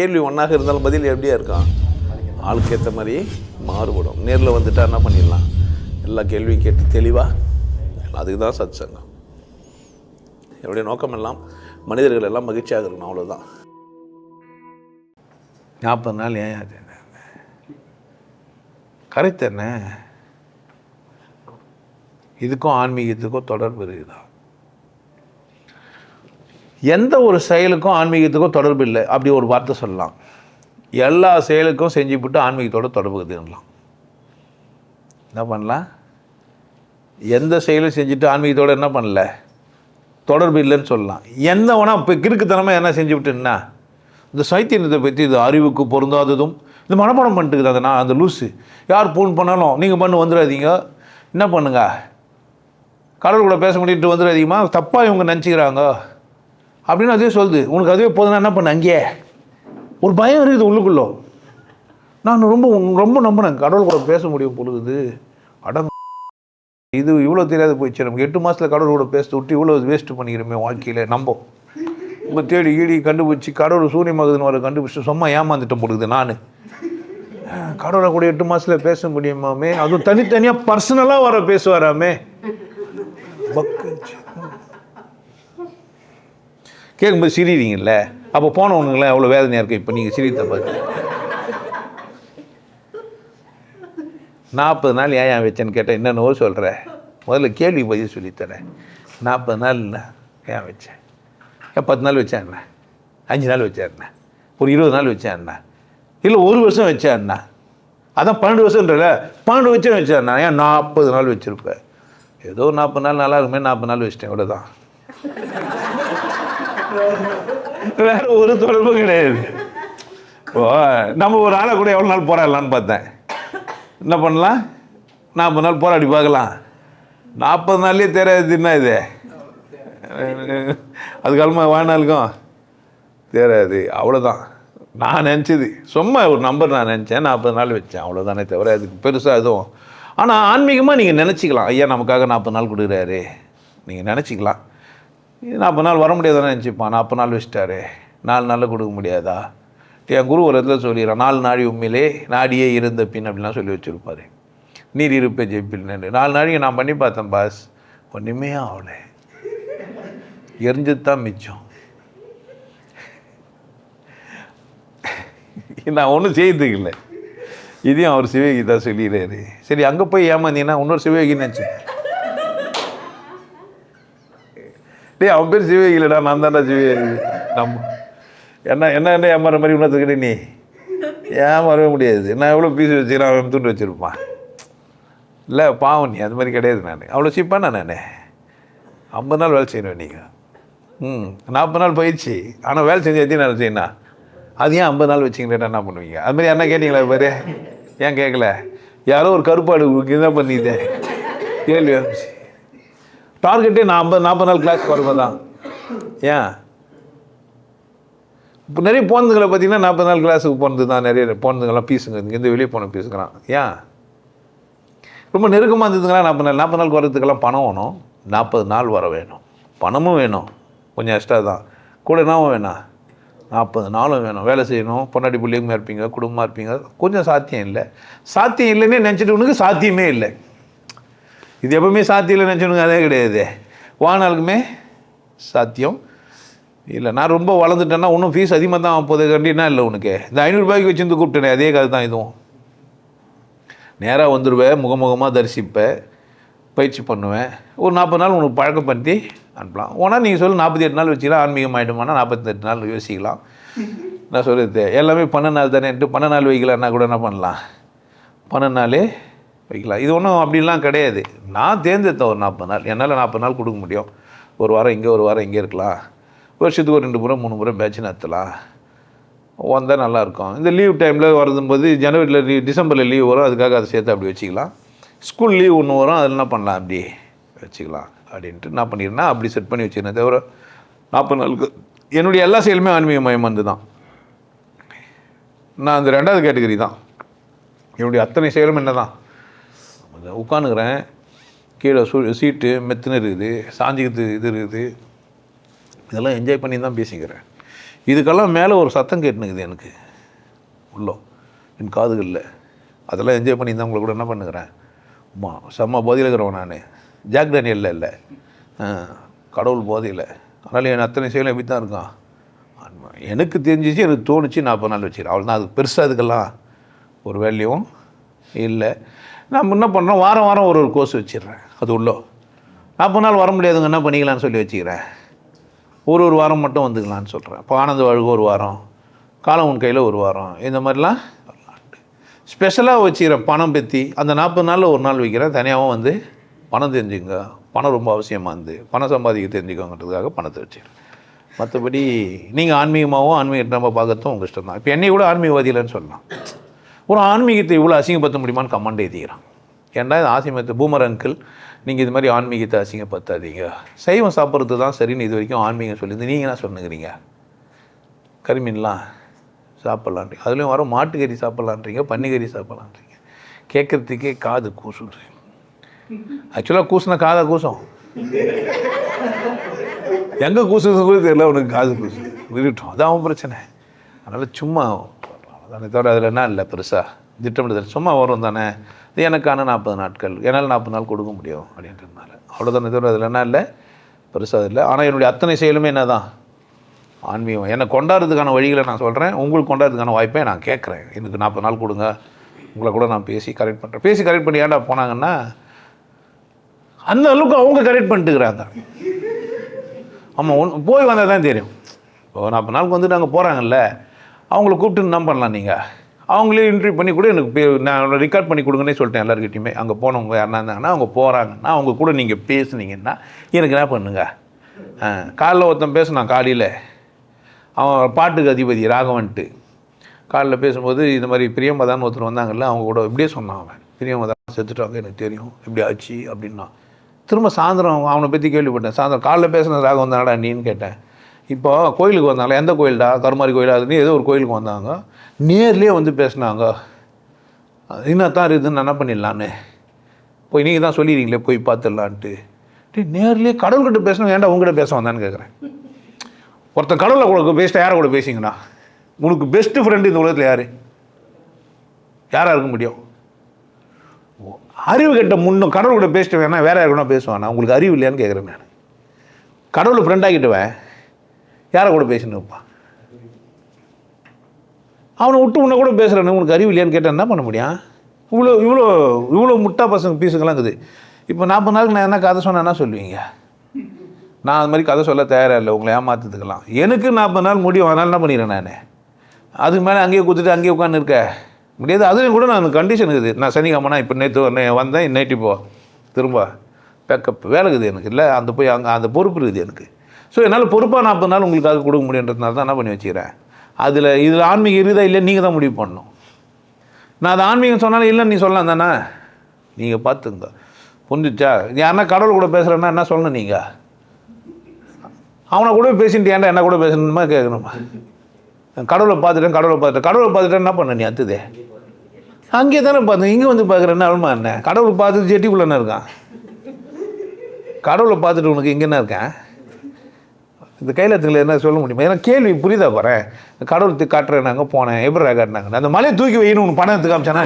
கேள்வி ஒன்றாக இருந்தாலும் பதில் எப்படியா இருக்கான் ஆளுக்கு ஏற்ற மாதிரி மாறுபடும். நேரில் வந்துட்டா என்ன பண்ணிடலாம்? எல்லா கேள்வியும் கேட்டு தெளிவாக அதுக்கு தான் சத் சங்கம் என்னுடைய நோக்கம் எல்லாம் மனிதர்கள் எல்லாம் மகிழ்ச்சியாக இருக்கணும் அவ்வளோதான் நாற்பது நாள் ஏன் அது கரெக்ட் என்ன? இதுக்கும் ஆன்மீகத்துக்கும் தொடர்பு இருக்குதான் எந்த ஒரு செயலுக்கும் ஆன்மீகத்துக்கும் தொடர்பு இல்லை. அப்படி ஒரு வார்த்தை சொல்லலாம். எல்லா செயலுக்கும் செஞ்சுவிட்டு ஆன்மீகத்தோட தொடர்பு இருக்குதுலாம் என்ன பண்ணலாம்? எந்த செயலும் செஞ்சுட்டு ஆன்மீகத்தோடு என்ன பண்ணல? தொடர்பு இல்லைன்னு சொல்லலாம். எந்த வேணா இப்போ கிறுக்குத்தனமாக என்ன செஞ்சு விட்டுன்னா இந்த சைத்தியத்தை பற்றி இது அறிவுக்கு பொருந்தாததும் இந்த மனப்பாடம் பண்ணிட்டுக்குது அதை நான் அந்த லூஸு யார் ஃபோன் பண்ணாலும் நீங்கள் பண்ணு வந்துடாதீங்க. என்ன பண்ணுங்க? கடவுள் கூட பேச முடியிட்டு வந்துடாதீங்கம்மா. தப்பாக இவங்க நினச்சிக்கிறாங்க. அப்படின்னு அதே சொல்லுது. உனக்கு அதுவே போதுன்னா என்ன பண்ண அங்கேயே? ஒரு பயம் இருக்குது உள்ளுக்குள்ளோ. நான் ரொம்ப ரொம்ப நம்பினேன் கடவுள் கூட பேச முடியும் பொழுது. அடம் இது இவ்வளோ தெரியாத போயிடுச்சு. நமக்கு எட்டு மாதத்தில் கடவுள் கூட பேச விட்டு இவ்வளோ வேஸ்ட் பண்ணிக்கிறோமே வாழ்க்கையில். நம்ப. நம்ம தேடி ஈடி கண்டுபிடிச்சி கடவுள் சூரிய மகதன் வர கண்டுபிடிச்சி சும்மா ஏமாந்துட்டேன் பொழுது நான். கடவுளை கூட எட்டு மாதத்தில் பேச முடியுமாமே? அதுவும் தனித்தனியாக பர்சனலாக வர பேசுவாராமே? பக்கு கேட்கும்போது சிரிறீங்கல்ல அப்போ போனவனுங்களாம் அவ்வளோ வேதனையாக இருக்குது இப்போ நீங்கள் சிரித்த பார்த்து. நாற்பது நாள் ஏன் ஏன் வச்சேன்னு கேட்டேன் என்னென்னவோ சொல்கிறேன் முதல்ல கேள்வி பதில் சொல்லித்தரேன் நாற்பது நாள் என்ன? ஏன் வச்சேன் ஏன் பத்து நாள் வச்சேன் என்ன? அஞ்சு நாள் வச்சேன் என்ன? ஒரு இருபது நாள் வச்சேன் என்ன? இல்லை ஒரு வருஷம் வச்சேன் என்ன? அதான் பன்னெண்டு வருஷம்ன்றல பன்னெண்டு வருஷம் வச்சேன் என்ன? ஏன் நாற்பது நாள் வச்சுருப்பேன் ஏதோ நாற்பது நாள் நல்லா இருக்குமே நாற்பது நாள் வச்சிட்டேன் இவ்வளோதான் வேற ஒரு தொடர்பும் கிடையாது. ஓ நம்ம ஒரு ஆளை கூட எவ்வளோ நாள் போராடலான்னு பார்த்தேன். என்ன பண்ணலாம்? நாற்பது நாள் போராடி பார்க்கலாம். நாற்பது நாள்லேயே தெரியாது என்ன இது? அது வாழ்நாளுக்கும் தெரியாது அவ்வளோதான் நான் நினச்சது சும்மா ஒரு நம்பர் நான் நினச்சேன் நாற்பது நாள் வச்சேன் அவ்வளோதானே தவிர அதுக்கு பெருசாக எதுவும். ஆனால் ஆன்மீகமாக நீங்கள் நினச்சிக்கலாம். ஐயா நமக்காக நாற்பது நாள் கொடுக்குறாரு. நீங்கள் நினச்சிக்கலாம். நாற்பது நாள் வர முடியாதானே நினச்சிப்பான். நாற்பது நாள் வச்சிட்டாரு. நாலு நாளில் கொடுக்க முடியாதா? என் குரு ஒரு இடத்துல சொல்லிடுறான் நாலு நாடி உண்மையிலே நாடியே இருந்த பின் அப்படிலாம் சொல்லி வச்சுருப்பாரு. நீர் இருப்பே ஜெயிப்பில்னு நாலு நாளைக்கு நான் பண்ணி பார்த்தேன் பாஸ். ஒன்றுமே ஆகலை. எரிஞ்சது தான் மிச்சம். நான் ஒன்றும் செய்யறதுக்கு இல்லை. இதையும் அவர் சிவகி தான் சொல்லிடுறாரு. சரி அங்கே போய் ஏமாந்தீங்கன்னா இன்னொரு சிவகி நினச்சி டேய் அவன் பேர் சிவகி இல்லைடா நான் தான்டா சிவகி நம்ம. என்ன என்ன என்ன ஏமாற மாதிரி உணர்த்துக்கிட்டே நீ? ஏமாறவே முடியாது. நான் எவ்வளோ பீஸ் வச்சுக்கிறேன் அவன் துண்டு வச்சுருப்பான். இல்லை பாவம் நீ அது மாதிரி கிடையாது நான். அவ்வளோ சீப்பானா நான். ஐம்பது நாள் வேலை செய்யணும் நீங்கள் ம் நாற்பது நாள் பயிற்சி ஆனால் வேலை செஞ்சு எத்தனை நாள் செய்யணும்? அது ஏன் ஐம்பது நாள் வச்சிங்கன்னா என்ன பண்ணுவீங்க? அது மாதிரி என்ன கேட்டீங்களா பாரு ஏன் கேட்கல? யாரோ ஒரு கருப்பாடு தான் பண்ணிட்டேன் கேள்வி ஆரம்பிச்சு டார்கெட்டே நான் ஐம்பது நாற்பது நாள் கிளாஸ் வரும்போது தான் ஏன்? இப்போ நிறைய போனதுங்களை பார்த்தீங்கன்னா நாற்பது நாள் கிளாஸுக்கு போனது தான் நிறைய போனதுங்கெல்லாம் பீஸுங்க இங்கேருந்து வெளியே போன பீஸுங்களாம் ஏன்? ரொம்ப நெருக்கமாக இருந்ததுங்களா நாற்பது நாள் நாற்பது நாள் வரதுக்கெல்லாம் பணம் வேணும். நாற்பது நாள் வர வேணும். பணமும் வேணும். கொஞ்சம் எக்ஸ்ட்ரா தான். கூட என்னவும் வேணாம். நாற்பது நாளும் வேணும். வேலை செய்யணும். பொன்னாடி பிள்ளைங்க இருப்பீங்க குடும்பமாக இருப்பீங்க. கொஞ்சம் சாத்தியம் இல்லை. சாத்தியம் இல்லைன்னே நினச்சிட்டு உனக்கு சாத்தியமே இல்லை. இது எப்பவுமே சாத்தியம் இல்லை நினச்சவனுக்கு அதே கிடையாது. வானாளுக்குமே சாத்தியம். இல்லை நான் ரொம்ப வளர்ந்துட்டேன்னா இன்னும் ஃபீஸ் அதிகமாக தான் போகுது. கண்டினா இல்லை உனக்கு? இந்த ஐநூறுரூபாய்க்கு வச்சுருந்து கூப்பிட்டேனே அதே கதை தான் இதுவும். நேராக வந்துடுவேன் முகமுகமாக தரிசிப்பேன் பயிற்சி பண்ணுவேன். ஒரு நாற்பது நாள் உனக்கு பழக்கப்படுத்தி அனுப்பலாம். ஓனால் நீங்கள் சொல்லி நாற்பத்தி எட்டு நாள் வச்சுக்கலாம் ஆன்மீகம் ஆகிடுமானா நாற்பத்தெட்டு நாள் யோசிக்கலாம். நான் சொல்கிறது எல்லாமே பன்னெண்டு நாள் தானேன்ட்டு பன்னெண்டு நாள் வைக்கலான்னா கூட என்ன பண்ணலாம்? பன்னெண்டு நாள் வைக்கலாம் இது ஒன்றும் அப்படிலாம் கிடையாது. நான் தேர்ந்தெடுத்தேன் ஒரு நாற்பது நாள். என்னால் நாற்பது நாள் கொடுக்க முடியும். ஒரு வாரம் இங்கே ஒரு வாரம் இங்கே இருக்கலாம். வருஷத்துக்கு ஒரு ரெண்டு முறை மூணு முறை பேட்ச் நடத்தலாம். வந்தால் நல்லாயிருக்கும் இந்த லீவ் டைமில் வரதும்போது ஜனவரியில் லீவ் டிசம்பரில் லீவ் வரும். அதுக்காக அதை சேர்த்து அப்படி வச்சுக்கலாம். ஸ்கூல் லீவ் ஒன்று வரும். அதில் என்ன பண்ணலாம்? அப்படி வச்சுக்கலாம். அப்படின்ட்டு நான் பண்ணிடுறேன்னா அப்படி செட் பண்ணி வச்சுக்கிறேன் தவிர நாற்பது நாளுக்கு என்னுடைய எல்லா செயலுமே ஆன்மீக மயம் வந்து தான். நான் அந்த ரெண்டாவது கேட்டகரி தான். என்னுடைய அத்தனை செயலும் என்ன தான் உட்காந்துக்கிறேன் கீழே சூ சீட்டு மெத்துன்னு இருக்குது. சாஞ்சிக்கிறது இது இருக்குது. இதெல்லாம் என்ஜாய் பண்ணி தான் பேசிக்கிறேன். இதுக்கெல்லாம் மேலே ஒரு சத்தம் கேட்டுனுக்குது எனக்கு. உள்ளோ என் காதுகளில். அதெல்லாம் என்ஜாய் பண்ணி தான் உங்களை கூட என்ன பண்ணுக்கிறேன்? அம்மா செம்ம போதையில் இருக்கிறவன் நான். ஜாக் டேனியல்ல இல்லை. கடவுள் போதையில். அதனால் என் அத்தனை செயலும் எப்படி தான் இருக்கான் எனக்கு தெரிஞ்சிச்சு எனக்கு தோணுச்சு நாற்பது நாள் வச்சுக்கிறேன். அவள் தான் அது பெருசாக அதுக்கெல்லாம் ஒரு வேல்யூவும் இல்லை. நான் என்ன பண்ணுறோம் வாரம் வாரம் ஒரு ஒரு கோர்ஸ் வச்சிடுறேன். அது உள்ளோ. நாற்பது நாள் வர முடியாதுங்க. என்ன பண்ணிக்கலாம்னு சொல்லி வச்சுக்கிறேன். ஒரு ஒரு வாரம் மட்டும் வந்துக்கலாம்னு சொல்கிறேன் இப்போ ஆனந்த வாழ்க ஒரு வாரம். காலம் உன் கையில் ஒரு வாரம். இந்த மாதிரிலாம் ஸ்பெஷலாக வச்சுக்கிறேன் பணம் பற்றி அந்த நாற்பது நாளில் ஒரு நாள் வைக்கிறேன். தனியாகவும் வந்து பணம் தெரிஞ்சுங்க. பணம் ரொம்ப அவசியமாக இருந்து. பணம் சம்பாதிக்க தெரிஞ்சுக்கோங்கிறதுக்காக பணத்தை வச்சுக்கிறேன். மற்றபடி நீங்கள் ஆன்மீகமாகவும் ஆன்மீகத்தை நம்ம பார்க்கறதும் உங்கள் இஷ்டம் தான் இப்போ என்னை கூட ஆன்மீகவாதிகளைன்னு சொல்லலாம். ஒரு ஆன்மீகத்தை இவ்வளோ அசிங்கப்படுத்த முடியுமான்னு கமெண்ட் எழுதிக்கிறான் ஏன்னா இது ஆசிமத்து பூமர் அங்கிள் நீங்கள் இது மாதிரி ஆன்மீகத்தை அசிங்கப்படுத்தாதீங்க. சைவம் சாப்பிட்றது தான் சரின்னு இது வரைக்கும் ஆன்மீகம் சொல்லியிருந்து நீங்கள் என்ன சொன்னுக்கிறீங்க கருமீன்லாம் சாப்பிட்லான்றீங்க. அதுலேயும் வர மாட்டுக்கறி சாப்பிட்லான்றீங்க பன்னிக்கறி சாப்பிட்லான்றீங்க. கேட்குறதுக்கே காது கூசுது. ஆக்சுவலாக கூசுனா காதை கூசும். எங்கே கூசுறது கூட தெரியல உனக்கு காது கூசு விட்டுட்டோம். அதான் அவன் பிரச்சனை. அதனால் சும்மா அதானே தவிர அதில் என்ன இல்லை பெருசாக திட்டமிடுதல். சும்மா வரும் தானே? இது எனக்கான நாற்பது நாட்கள். என்னால் நாற்பது நாள் கொடுக்க முடியும் அப்படின்றதுனால. அவ்வளோதானே தவிர அதில் என்ன இல்லை? பெருசாக இல்லை. ஆனால் என்னுடைய அத்தனை செயலுமே என்ன தான் ஆன்மீகம். என்னை கொண்டாடுறதுக்கான வழிகளை நான் சொல்கிறேன் உங்களுக்கு கொண்டாடுறதுக்கான வாய்ப்பை நான் கேட்குறேன். எனக்கு நாற்பது நாள் கொடுங்க. உங்களை கூட நான் பேசி கரெக்ட் பண்ணுறேன் பேசி கரெக்ட் பண்ணி ஏன்டா போனாங்கன்னா அந்த அளவுக்கு அவங்க கரெக்ட் பண்ணிட்டுக்கிறாங்க. ஆமாம் ஒன் போய் வந்தால் தான் தெரியும். இப்போ நாற்பது நாளுக்கு வந்து நாங்கள் போகிறாங்கல்ல அவங்கள கூப்பிட்டு என்ன பண்ணலாம் நீங்கள் அவங்களே இன்ட்ரி பண்ணி கூட எனக்கு நான் ரெக்கார்ட் பண்ணி கொடுங்கன்னே சொல்லிட்டேன் எல்லாருக்கிட்டையுமே அங்கே போனவங்க யாருனா இருந்தாங்கன்னா அவங்க போகிறாங்கன்னா அவங்க கூட நீங்கள் பேசுனீங்கன்னா எனக்கு என்ன பண்ணுங்க? ஆ, காலைல ஒருத்தன் பேசினான் காலையில். அவன் பாட்டுக்கு அதிபதி ராகவன்ட்டு. காலைல பேசும்போது இந்த மாதிரி பிரியமதான் ஒருத்தர் வந்தாங்கல்ல அவங்க கூட இப்படியே சொன்னான் அவன். பிரியமதான் செத்துட்டாங்க எனக்கு தெரியும். இப்படி ஆச்சு அப்படின்னா திரும்ப சாயந்தரம் அவனை பற்றி கேள்விப்பட்டேன். சாயந்தரம் காலைல பேசின ராகம் தானடா நீன்னு கேட்டேன். இப்போ கோயிலுக்கு வந்தாங்களே எந்த கோயில்டா? கருமாரி கோயில்? அதுன்னு ஏதோ ஒரு கோயிலுக்கு வந்தாங்க. நேர்லேயே வந்து பேசினாங்க. இன்னத்தான் இருக்குதுன்னு என்ன பண்ணிடலான்னு போய் நீங்கள் தான் சொல்லிடுறீங்களே போய் பார்த்துடலான்ட்டு. டேய் நேர்லேயே கடவுள்கிட்ட பேசணும் ஏன்டா உங்ககிட்ட பேச வந்தான்னு கேட்குறேன் ஒருத்தன் கடவுளை கூட பேசிட்டா யாரை கூட பேசிங்கண்ணா உனக்கு பெஸ்ட்டு ஃப்ரெண்டு இந்த உலகத்தில் யார்? யாராக இருக்க முடியும்? ஓ, அறிவு கெட்ட முன்னும் கடவுள் கூட பேசிட்டு வேணா வேற யாருக்குன்னா பேசுவானா? உங்களுக்கு அறிவு இல்லையான்னு கேட்குறேன் நான். கடவுளை ஃப்ரெண்டாகிட்டுவேன் யாரை கூட பேசின்னு இருப்பான் அவனை விட்டு உன்னை கூட பேசுகிறேன்னு உனக்கு அறிவு இல்லையான்னு கேட்டால் என்ன பண்ண முடியும்? இவ்வளோ இவ்வளோ இவ்வளோ முட்டா பசங்க பீஸுங்கெல்லாம் இருக்குது. இப்போ நாற்பது நாளுக்கு நான் என்ன கதை சொன்னேன்னா என்ன சொல்லுவீங்க? நான் அது மாதிரி கதை சொல்ல தயாராக இல்லை உங்களை ஏமாத்துறதுக்கெல்லாம். எனக்கு நாற்பது நாள் முடியும் அதனால் என்ன பண்ணிடுறேன் நான்? அதுக்கு மேலே அங்கேயே கொடுத்துட்டு அங்கேயே உட்காந்து இருக்க. முடியாது அதுலேயும் கூட நான் கண்டிஷன் இருக்குது. நான் சனிக்கிழமைனா இப்போ நேற்று நே- வந்தேன் நைட்டு போ. திரும்ப பேக்கப் வேலை இருக்குது எனக்கு. இல்லை அந்த போய் அங்கே அந்த பொறுப்பு இருக்குது எனக்கு. ஸோ என்னால் பொறுப்பாக நாற்பது நாள் உங்களுக்கு அது கொடுக்க முடியுன்றதுனால தான் என்ன பண்ணி வச்சுக்கிறேன். அதில் இதில் ஆன்மீகம் இருக்குதா இல்லை நீங்கள் தான் முடிவு பண்ணணும். நான் அது ஆன்மீகம் சொன்னாலும் இல்லைன்னு நீ சொல்லலாம் தானே? நீங்கள் பார்த்துங்க. புரிஞ்சுச்சா? யாருன்னா கடவுள் கூட பேசுகிறேன்னா என்ன சொல்லணும் நீங்கள் அவனை கூட பேசிட்டு ஏன்டா என்ன கூட பேசணுமா கேட்கணுமா? கடவுளை பார்த்துட்டேன் கடவுளை பார்த்துட்டேன். கடவுளை பார்த்துட்டேன் என்ன பண்ண நீ அத்துதே? அங்கே தானே பார்த்தேன் இங்கே வந்து பார்க்குறேன் என்ன என்ன? கடவுளை பார்த்துட்டு ஜெட்டிக்குள்ளே என்ன இருக்கான்? கடவுளை பார்த்துட்டு உனக்கு இங்கே என்ன இருக்கேன்? இந்த கைலத்தில் என்ன சொல்ல முடியுமா? ஏன்னா கேள்வி புரியுதா பாரு. கடவுளுக்கு தூக்கி காட்டுறேன் போனேன். எப்படி காட்டினாங்க அந்த மலையை தூக்கி வைன்னு உனக்கு பணம் எடுத்து காமிச்சானா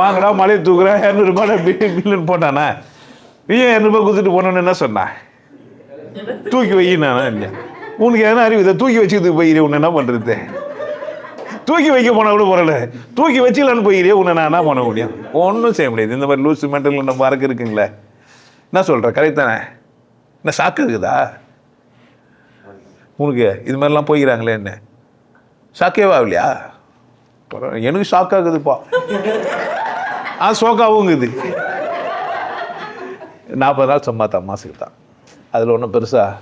வாங்கடா மலையை தூக்குறேன். இரநூறுபா பில்லுன்னு போட்டானா? நீ ஏன் இரநூறுபா கொடுத்துட்டு போனோன்னு என்ன சொன்னான் தூக்கி வையினானா இல்லை உனக்கு எதனா அறிவு இதை தூக்கி வச்சுக்கிட்டு போயிரு உன்னை என்ன பண்ணுறது தூக்கி வைக்க போனால் கூட பரவாயில்ல. தூக்கி வச்சுக்கலான்னு போயிரு உன்னை நான் என்ன பண்ண முடியும்? ஒன்றும் செய்ய முடியாது. இந்த மாதிரி லூஸ் மென்டல் நம்ம வரக்கு இருக்குங்களே. என்ன சொல்கிறேன் கரெக்ட் தானே? என்ன சாக்கு இருக்குதா? உனக்கு இது மாதிரிலாம் போய்கிறாங்களே என்ன? ஷாக்கேவா இல்லையா? எனக்கு ஷாக்காகுதுப்பா ஆ ஷோக்காவுங்குது நாற்பது நாள் சும்மா மாசுக்கு தான். அதில் ஒன்றும் பெருசாக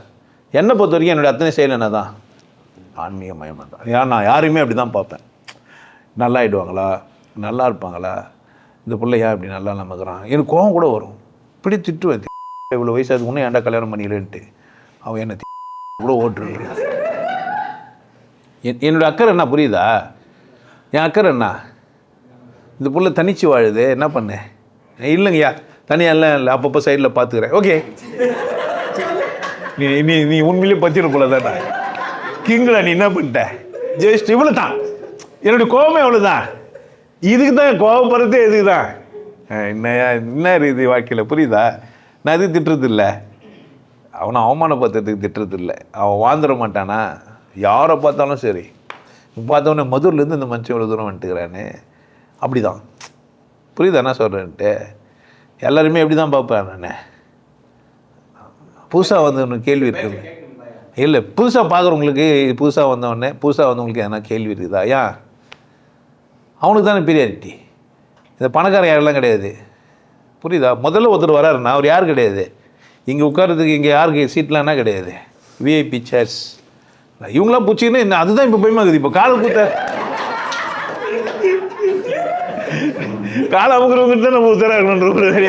என்னை பொறுத்த வரைக்கும் என்னுடைய அத்தனை செயல் என்ன தான் ஆன்மீக மயமாக தான் ஏன் நான் யாரையுமே அப்படி தான் பார்ப்பேன். நல்லா ஆயிடுவாங்களா? நல்லா இருப்பாங்களா? இந்த பிள்ளையா இப்படி நல்லா நமக்குறான் எனக்கு கோவம் கூட வரும். இப்படி திட்டுவேன். இவ்வளோ வயசு அதுக்கு முன்னே ஏன்டா கல்யாணம் பண்ணிக்கலன்ட்டு. அவன் என்ன கூட ஓட்டுருக்கு என் என்னோட அக்கறை என்ன புரியுதா? என் அக்கறை என்ன? இந்த புள்ள தனிச்சு வாழுது என்ன பண்ண? இல்லைங்கய்யா தனியாலாம் இல்லை அப்பப்போ சைடில் பார்த்துக்கிறேன் ஓகே நீ நீ நீ உண்மையிலேயே பச்சிட போல தானே கிங்கில் நீ என்ன பண்ணிட்ட? ஜெயிச்சிட்டு இவ்வளோ தான் என்னுடைய கோபமே அவ்வளோதான் இதுக்கு தான் கோபப்படுறதே இதுக்கு தான் என்னையா என்ன இது வாழ்க்கையில் புரியுதா? நான் இது திட்டுறது இல்லை அவனை அவமானப்படுத்துறதுக்கு திட்டுறது இல்லை அவன் வாழ்ந்துட மாட்டானா? யாரை பார்த்தாலும் சரி. பார்த்தவொடனே மதுர்லேருந்து இந்த மனுஷன் இவ்வளோ தூரம் வந்துட்டுக்கிறானே. அப்படி தான் புரியுதா என்ன சொல்கிறேன்ட்டு எல்லாருமே எப்படி தான் பார்ப்பேன் நான். புதுசாக வந்தவனுக்கு கேள்வி இருக்குது இல்லை புதுசாக பார்க்குறவங்களுக்கு புதுசாக வந்தவொடனே புதுசாக வந்தவங்களுக்கு எதனா கேள்வி இருக்குதா? ஏன் அவனுக்கு தானே பீரியாரிட்டி இந்த பணக்கார யாரெல்லாம் கிடையாது. புரியுதா? முதல்ல ஒருத்தர் வராருன்னா அவர் யார் கிடையாது. இங்கே உட்கார்றதுக்கு இங்கே யாருக்கு சீட்லாம் என்ன கிடையாது. விஐபி சேர்ஸ் இவங்களாம் பிடிச்சிங்கன்னா என்ன அதுதான் இப்போ பயமாகுது இப்போ கால கூத்த காலை அமுக்குறவங்க தான் நம்ம உத்தரா இருக்கணுன்ற ஒரு மாதிரி